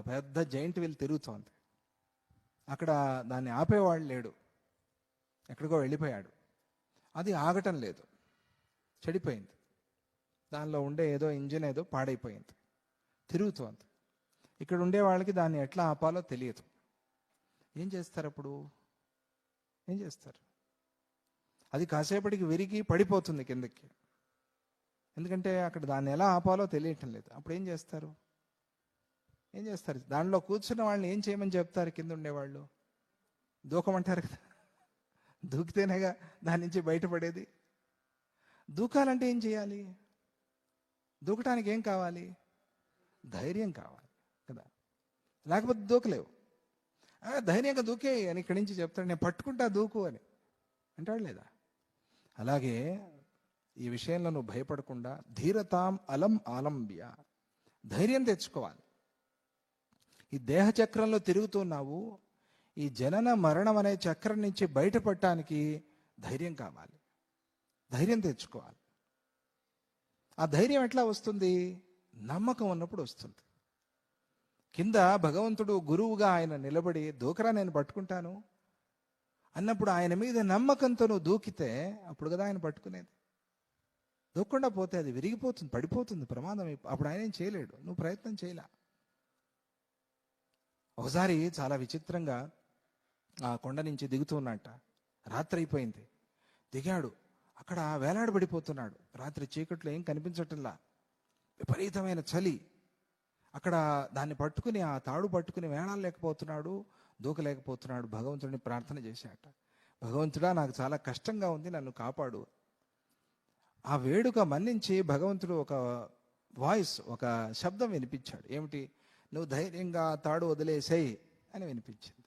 పెద్ద giant wheel తిరుగుతోంది. అక్కడ దాన్ని ఆపేవాడు లేడు. ఎక్కడికో వెళ్ళిపోయాడు. అది ఆగటం లేదు. చెడిపోయింది. దానిలో ఉండే ఏదో ఇంజిన్ ఏదో పాడైపోయింది. తిరుగుతోంది. ఇక్కడ ఉండే వాళ్ళకి దాన్ని ఎట్లా ఆపాలో తెలియదు. ఏం చేస్తారు అప్పుడు? ఏం చేస్తారు? అది కాసేపటికి విరిగి పడిపోతుంది కిందకి. ఎందుకంటే అక్కడ దాన్ని ఎలా ఆపాలో తెలియటం లేదు. అప్పుడు ఏం చేస్తారు? ఏం చేస్తారు? దానిలో కూర్చున్న వాళ్ళని ఏం చేయమని చెప్తారు కింద ఉండేవాళ్ళు? దూకమంటారు కదా. దూకితేనేగా దాని నుంచి బయటపడేది. దూకాలంటే ఏం చేయాలి? దూకటానికి ఏం కావాలి? ధైర్యం కావాలి కదా. లేకపోతే దూకలేవు. ధైర్యంగా దూకే అని ఇక్కడి నుంచి చెప్తాడు. నేను పట్టుకుంటా దూకు అని. అంటాడు లేదా? అలాగే ఈ విషయంలో నువ్వు భయపడకుండా ధీరతాం అలం ఆలంబ్య. ధైర్యం తెచ్చుకోవాలి. ఈ దేహ చక్రంలో తిరుగుతున్నావు ఈ జనన మరణం అనే చక్రం నుంచి బయటపడటానికి ధైర్యం కావాలి. ధైర్యం తెచ్చుకోవాలి. ఆ ధైర్యం ఎట్లా వస్తుంది? నమ్మకం ఉన్నప్పుడు వస్తుంది. కింద భగవంతుడు గురువుగా ఆయన నిలబడి దూకరా నేను పట్టుకుంటాను? అన్నప్పుడు ఆయన మీద నమ్మకంతో నువ్వు దూకితే అప్పుడు కదా ఆయన పట్టుకునేది. దూక్కుండా పోతే అది విరిగిపోతుంది పడిపోతుంది ప్రమాదం అప్పుడు ఆయన ఏం చేయలేడు. నువ్వు ప్రయత్నం చేయలే. ఒకసారి చాలా విచిత్రంగా ఆ కొండ నుంచి దిగుతున్నట్ట రాత్రి అయిపోయింది దిగాడు. అక్కడ వేలాడబడిపోతున్నాడు. రాత్రి చీకట్లో ఏం కనిపించటంలా. విపరీతమైన చలి. అక్కడ దాన్ని పట్టుకుని ఆ తాడు పట్టుకుని వేళాలేకపోతున్నాడు దూకలేకపోతున్నాడు. భగవంతుడిని ప్రార్థన చేశాట. భగవంతుడా నాకు చాలా కష్టంగా ఉంది నన్ను కాపాడు. ఆ వేడుక మన్నించి భగవంతుడు ఒక వాయిస్ ఒక శబ్దం వినిపించాడు. ఏమిటి? నువ్వు ధైర్యంగా తాడు వదిలేసేయి అని వినిపించింది.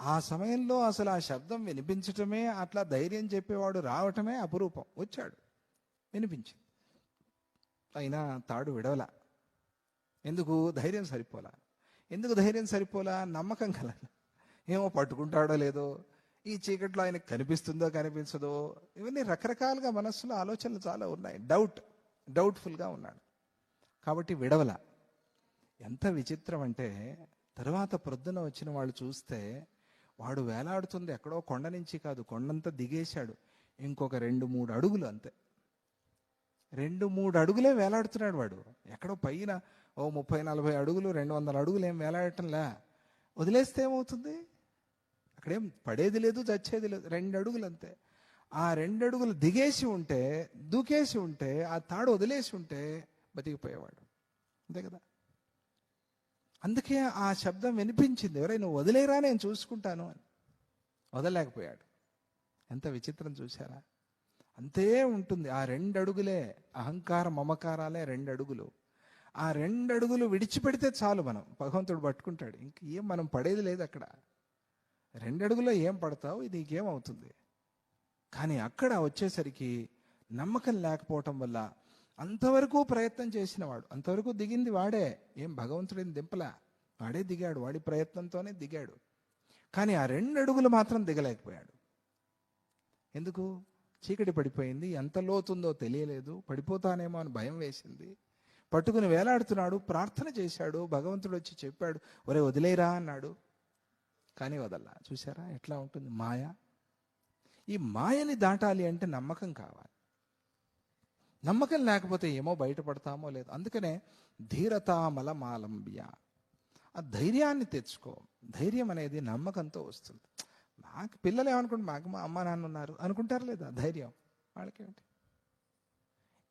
ఆ సమయంలో అసలు ఆ శబ్దం వినిపించటమే అట్లా ధైర్యం చెప్పేవాడు రావటమే అపురూపం. వచ్చాడు. వినిపించింది. అయినా తాడు విడవల. ఎందుకు? ధైర్యం సరిపోలా. ఎందుకు ధైర్యం సరిపోలా? నమ్మకం కల ఏమో పట్టుకుంటాడో లేదో ఈ చీకట్లో ఆయనకు కనిపిస్తుందో కనిపించదో ఇవన్నీ రకరకాలుగా మనస్సులో ఆలోచనలు చాలా ఉన్నాయి. డౌట్ డౌట్ఫుల్గా ఉన్నాడు. కాబట్టి విడవల. ఎంత విచిత్రం అంటే తర్వాత ప్రొద్దున వచ్చిన వాళ్ళు చూస్తే వాడు వేలాడుతుంది ఎక్కడో కొండ నుంచి కాదు కొండంతా దిగేశాడు. ఇంకొక రెండు మూడు అడుగులు అంతే. రెండు మూడు అడుగులే వేలాడుతున్నాడు వాడు. ఎక్కడో పైన ఓ ముప్పై నలభై అడుగులు రెండు వందల అడుగులు ఏం వేలాడటంలా? వదిలేస్తే ఏమవుతుంది? అక్కడేం పడేది లేదు చచ్చేది లేదు రెండు అడుగులు అంతే. ఆ రెండు అడుగులు దిగేసి ఉంటే దూకేసి ఉంటే ఆ తాడు వదిలేసి ఉంటే బతికిపోయేవాడు. అంతే కదా? అందుకే ఆ శబ్దం వినిపించింది. ఎవరై నువ్వు వదిలేరా? నేను చూసుకుంటాను అని. వదలలేకపోయాడు. ఎంత విచిత్రం చూసారా అంతే ఉంటుంది. ఆ రెండు అడుగులే అహంకార మమకారాలే రెండు అడుగులు ఆ రెండు అడుగులు విడిచిపెడితే చాలు మనం. భగవంతుడు పట్టుకుంటాడు. ఇంక ఏం మనం పడేది లేదు అక్కడ. రెండు అడుగులో ఏం పడతావు? ఇది నీకేమవుతుంది కానీ అక్కడ వచ్చేసరికి నమ్మకం లేకపోవటం వల్ల అంతవరకు ప్రయత్నం చేసినవాడు అంతవరకు దిగింది వాడే. ఏం భగవంతుడిని దింపలా? వాడే దిగాడు వాడి ప్రయత్నంతోనే దిగాడు. కానీ ఆ రెండు అడుగులు మాత్రం దిగలేకపోయాడు. ఎందుకు? చీకటి పడిపోయింది ఎంత లోతుందో తెలియలేదు పడిపోతానేమో అని భయం వేసింది. పట్టుకుని వేలాడుతున్నాడు ప్రార్థన చేశాడు భగవంతుడు వచ్చి చెప్పాడు ఒరే వదిలేరా అన్నాడు. కానీ వదల్లా. చూసారా ఎట్లా ఉంటుంది? మాయ. ఈ మాయని దాటాలి అంటే నమ్మకం కావాలి. నమ్మకం లేకపోతే ఏమో బయటపడతామో లేదు. అందుకనే ధీరతామలమాలంబ్య ఆ ధైర్యాన్ని తెచ్చుకో. ధైర్యం అనేది నమ్మకంతో వస్తుంది. మాకు పిల్లలు ఏమనుకుంటే మాకు మా అమ్మ నాన్న ఉన్నారు. అనుకుంటారు లేదా? ధైర్యం. వాళ్ళకేమిటి?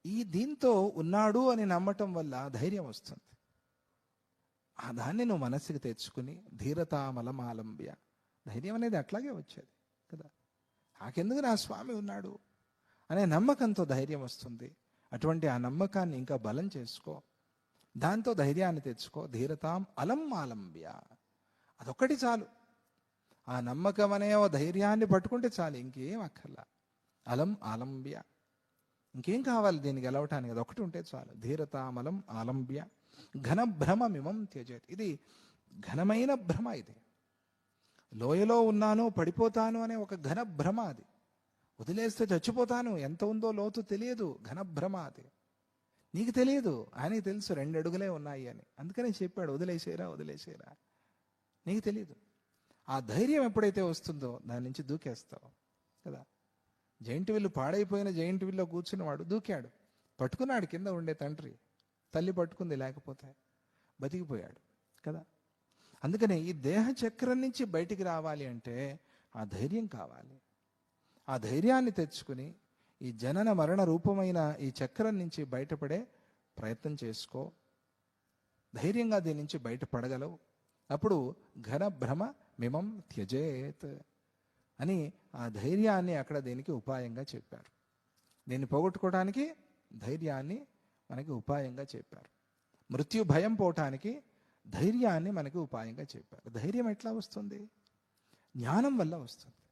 ఈ దీంతో ఉన్నాడు అని నమ్మటం వల్ల ధైర్యం వస్తుంది. ఆ దాన్ని నువ్వు మనస్సుకి తెచ్చుకుని ధీరతామలమాలంబ్య ధైర్యం అనేది అట్లాగే వచ్చేది కదా? నాకెందుకు నా స్వామి ఉన్నాడు? అనే నమ్మకంతో ధైర్యం వస్తుంది. అటువంటి ఆ నమ్మకాన్ని ఇంకా బలం చేసుకో. దాంతో ధైర్యాన్ని తెచ్చుకో. ధీరతాం అలం ఆలంబ్య అదొక్కటి చాలు. ఆ నమ్మకం అనే ఓ ధైర్యాన్ని పట్టుకుంటే చాలు ఇంకేం అక్కర్లా. అలం ఆలంబ్య. ఇంకేం కావాలి దీనికి గెలవటానికి? అది ఒకటి ఉంటే చాలు. ధీరతామలం ఆలంబ్య. ఘన భ్రమమిమం త్యజేత్. ఇది ఘనమైన భ్రమ ఇది. లోయలో ఉన్నాను పడిపోతాను అనే ఒక ఘన భ్రమ అది. వదిలేస్తే చచ్చిపోతాను. ఎంత ఉందో లోతు తెలియదు. ఘనభ్రమ అది. నీకు తెలియదు. ఆయనకి తెలుసు. రెండు అడుగులే ఉన్నాయి అని. అందుకనే చెప్పాడు వదిలేసేరా వదిలేసేరా. నీకు తెలియదు ఆ ధైర్యం ఎప్పుడైతే వస్తుందో దాని నుంచి దూకేస్తావు. కదా? జైంట్ విల్లు పాడైపోయిన జైంట్ విల్లో కూర్చున్నవాడు దూకాడు. పట్టుకున్నాడు కింద ఉండే తండ్రి. తల్లి పట్టుకుంది లేకపోతే బతికిపోయాడు. కదా? అందుకనే ఈ దేహ చక్రం నుంచి బయటికి రావాలి అంటే ఆ ధైర్యం కావాలి. ఆ ధైర్యాన్ని తెచ్చుకుని ఈ జనన మరణ రూపమైన ఈ చక్రం నుంచి బయటపడే ప్రయత్నం చేసుకో. ధైర్యంగా దీని నుంచి బయటపడగలవు. అప్పుడు ఘన భ్రమ మిమం త్యజేత్ అని ఆ ధైర్యాన్ని అక్కడ దీనికి ఉపాయంగా చెప్పారు. దీన్ని పోగొట్టుకోవడానికి ధైర్యాన్ని మనకి ఉపాయంగా చెప్పారు. మృత్యు భయం పోవటానికి ధైర్యాన్ని మనకి ఉపాయంగా చెప్పారు. ధైర్యం ఎట్లా వస్తుంది? జ్ఞానం వల్ల వస్తుంది.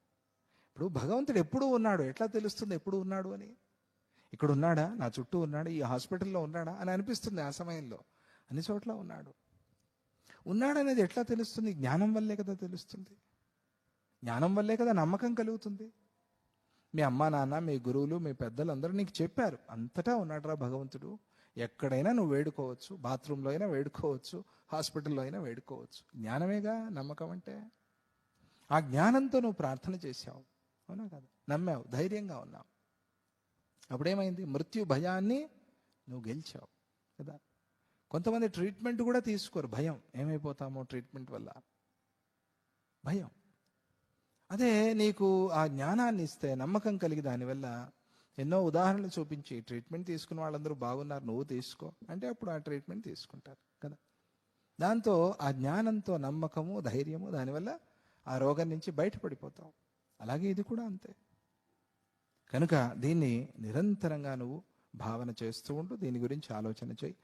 ఇప్పుడు భగవంతుడు ఎప్పుడు ఉన్నాడు? ఎట్లా తెలుస్తుంది ఎప్పుడు ఉన్నాడు అని? ఇక్కడ ఉన్నాడా నా చుట్టూ ఉన్నాడు? ఈ హాస్పిటల్లో ఉన్నాడా? అని అనిపిస్తుంది ఆ సమయంలో. అన్ని చోట్ల ఉన్నాడు. ఉన్నాడనేది ఎట్లా తెలుస్తుంది? జ్ఞానం వల్లే కదా తెలుస్తుంది. జ్ఞానం వల్లే కదా నమ్మకం కలుగుతుంది. మీ అమ్మా నాన్న మీ గురువులు మీ పెద్దలు అందరూ నీకు చెప్పారు. అంతటా ఉన్నాడురా భగవంతుడు. ఎక్కడైనా నువ్వు వేడుకోవచ్చు. బాత్రూంలో అయినా వేడుకోవచ్చు. హాస్పిటల్లో అయినా వేడుకోవచ్చు. జ్ఞానమేగా నమ్మకం అంటే? ఆ జ్ఞానంతో నువ్వు ప్రార్థన చేశావు. అవునా కదా? నమ్మావు ధైర్యంగా ఉన్నావు. అప్పుడేమైంది? మృత్యు భయాన్ని నువ్వు గెలిచావు కదా? కొంతమంది ట్రీట్మెంట్ కూడా తీసుకోరు భయం. ఏమైపోతామో ట్రీట్మెంట్ వల్ల? భయం. అదే నీకు ఆ జ్ఞానాన్ని ఇస్తే నమ్మకం కలిగి దానివల్ల ఎన్నో ఉదాహరణలు చూపించి ట్రీట్మెంట్ తీసుకున్న వాళ్ళందరూ బాగున్నారు నువ్వు తీసుకో అంటే అప్పుడు ఆ ట్రీట్మెంట్ తీసుకుంటారు కదా? దాంతో ఆ జ్ఞానంతో నమ్మకము ధైర్యము దానివల్ల ఆ రోగం నుంచి బయటపడిపోతావు. అలాగే ఇది కూడా అంతే. కనుక దీన్ని నిరంతరంగా నువ్వు భావన చేస్తూ ఉంటూ దీని గురించి ఆలోచన చేయి.